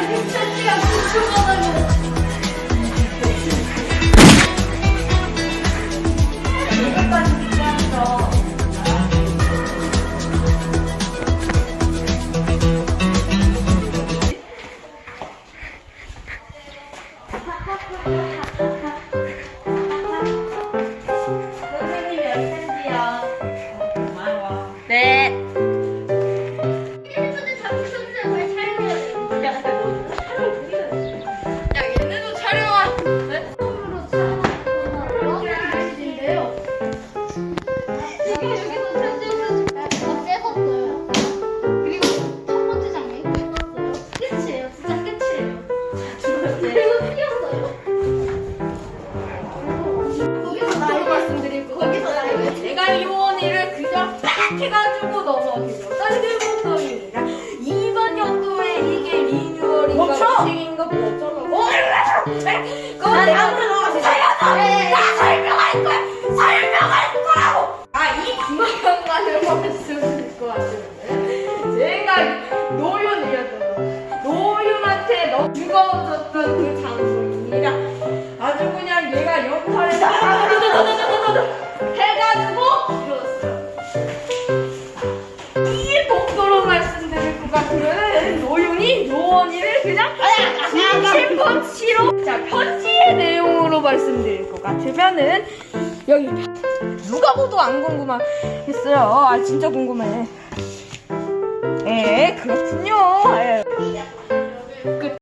Biz çocuğuz, biz çok. 나이 내가 요원이를 그냥 딱 해가지고 넘어지죠. 쌀들목소리가 이번 연도에 이게 리뉴얼인가 멈춰! 무식인가 뭐 어쩌고 몰라! 그건 내가 살려서 네. 나 설명할 거야! 설명할 거라고! 아, 이 중간간을 말씀드릴 것 같으면 제가 노윤이었잖아. 노윤한테 너 죽어졌던 그 장소 그냥 진실 편지로 자 편지의 내용으로 말씀드릴 것 같으면은 여기 누가 보도 안 궁금하겠어요. 아 진짜 궁금해. 예 그렇군요. 예.